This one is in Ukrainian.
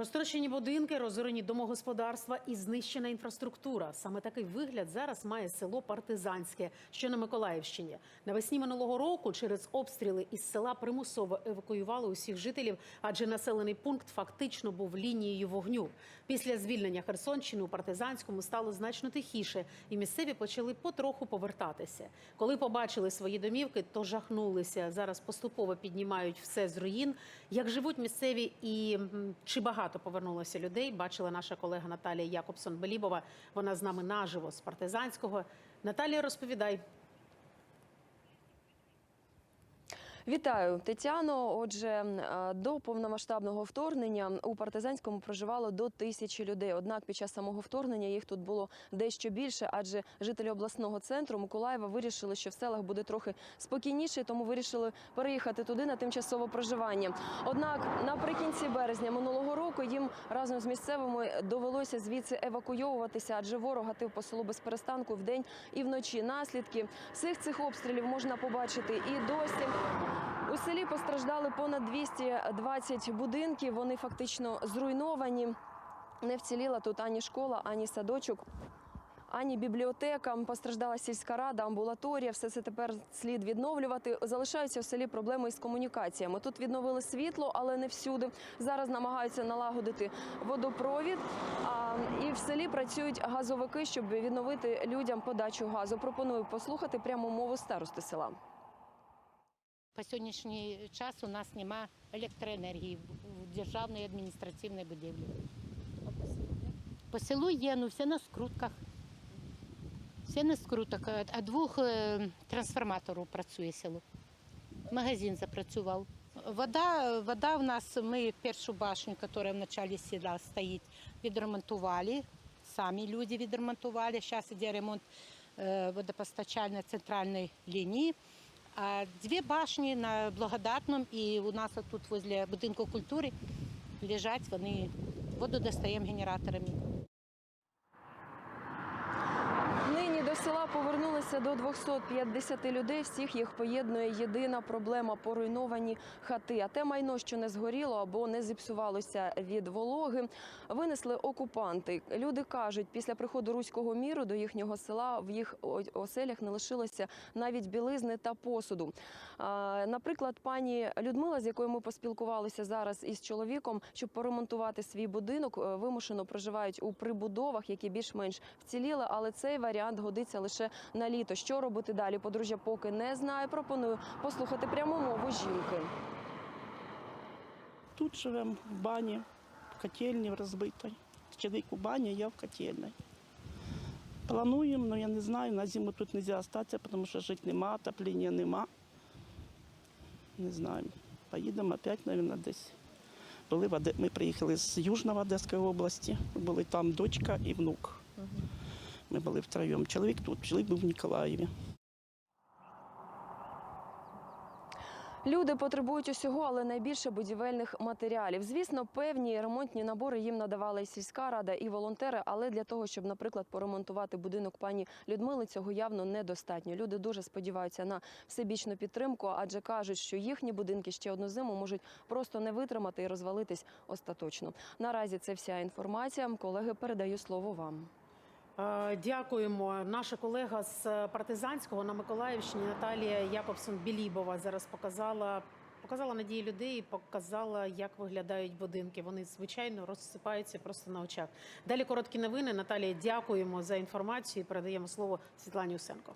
Розтрощені будинки, розорені домогосподарства і знищена інфраструктура. Саме такий вигляд зараз має село Партизанське, що на Миколаївщині. Навесні минулого року через обстріли із села примусово евакуювали усіх жителів, адже населений пункт фактично був лінією вогню. Після звільнення Херсонщини у Партизанському стало значно тихіше, і місцеві почали потроху повертатися. Коли побачили свої домівки, то жахнулися. Зараз поступово піднімають все з руїн. Як живуть місцеві і чи багато повернулося людей, бачила наша колега Наталія Якобсон Белібова. Вона з нами наживо з партизанського. Наталія, розповідай. Вітаю, Тетяно. Отже, до повномасштабного вторгнення у партизанському проживало до тисячі людей. Однак під час самого вторгнення їх тут було дещо більше, адже жителі обласного центру Миколаєва вирішили, що в селах буде трохи спокійніше, тому вирішили переїхати туди на тимчасове проживання. Однак наприкінці березня минулого року їм разом з місцевими довелося звідси евакуйовуватися, адже ворог гатив по селу без перестанку вдень і вночі. Наслідки всіх цих обстрілів можна побачити і досі. У селі постраждали понад 220 будинків. Вони фактично зруйновані. Не вціліла тут ані школа, ані садочок. Ані бібліотека, постраждала сільська рада, амбулаторія. Все це тепер слід відновлювати. Залишаються в селі проблеми із комунікаціями. Тут відновили світло, але не всюди. Зараз намагаються налагодити водопровід. І в селі працюють газовики, щоб відновити людям подачу газу. Пропоную послухати пряму мову старости села. По сьогоднішній час у нас нема електроенергії в державній адміністративній будівлі. По селу є, ну все на скрутках. Все на скрутках. А двох е, трансформаторів працює село. Магазин запрацював. Вода, вода в нас, ми першу башню, яка в началі села стоїть, відремонтували. Самі люди відремонтували. Зараз йде ремонт е, водопостачальної центральної лінії. Дві башні на благодатному і у нас тут возле будинку культури лежать, вони воду достаємо генераторами. Нині до села повернулися до 250 людей. Всіх їх поєднує єдина проблема поруйновані хати. А те майно, що не згоріло або не зіпсувалося від вологи, винесли окупанти. Люди кажуть, після приходу руського міру до їхнього села в їх оселях не лишилося навіть білизни та посуду. Наприклад, пані Людмила, з якою ми поспілкувалися зараз із чоловіком, щоб поремонтувати свій будинок, е, вимушено проживають у прибудовах, які більш-менш вціліли, але цей варіант годиться лише на літо. Що робити далі? Подружжя поки не знає. Пропоную послухати пряму мову жінки. Тут живемо в бані, в котельні розбитій. Чоловік у бані, я в котельні. Плануємо, але я не знаю, на зиму тут не можна залишитися, тому що жити нема, отоплення нема. Не знаю. Поїдемо опять, мабуть, десь. Були в Ми приїхали з Южної Одеської області. Були там дочка і внук. Ми були втроєм. Чоловік тут, чоловік був в Ніколаєві. Люди потребують усього, але найбільше будівельних матеріалів. Звісно, певні ремонтні набори їм надавала і сільська рада, і волонтери. Але для того, щоб, наприклад, поремонтувати будинок пані Людмили, цього явно недостатньо. Люди дуже сподіваються на всебічну підтримку, адже кажуть, що їхні будинки ще одну зиму можуть просто не витримати і розвалитись остаточно. Наразі це вся інформація. Колеги, передаю слово вам. Е, Дякуємо. Наша колега з партизанського на Миколаївщині Наталія Якобсон Білібова зараз показала. Показала надії людей, показала, як виглядають будинки. Вони звичайно розсипаються просто на очах. Далі короткі новини. Наталія, дякуємо за інформацію. Передаємо слово Світлані Усенко.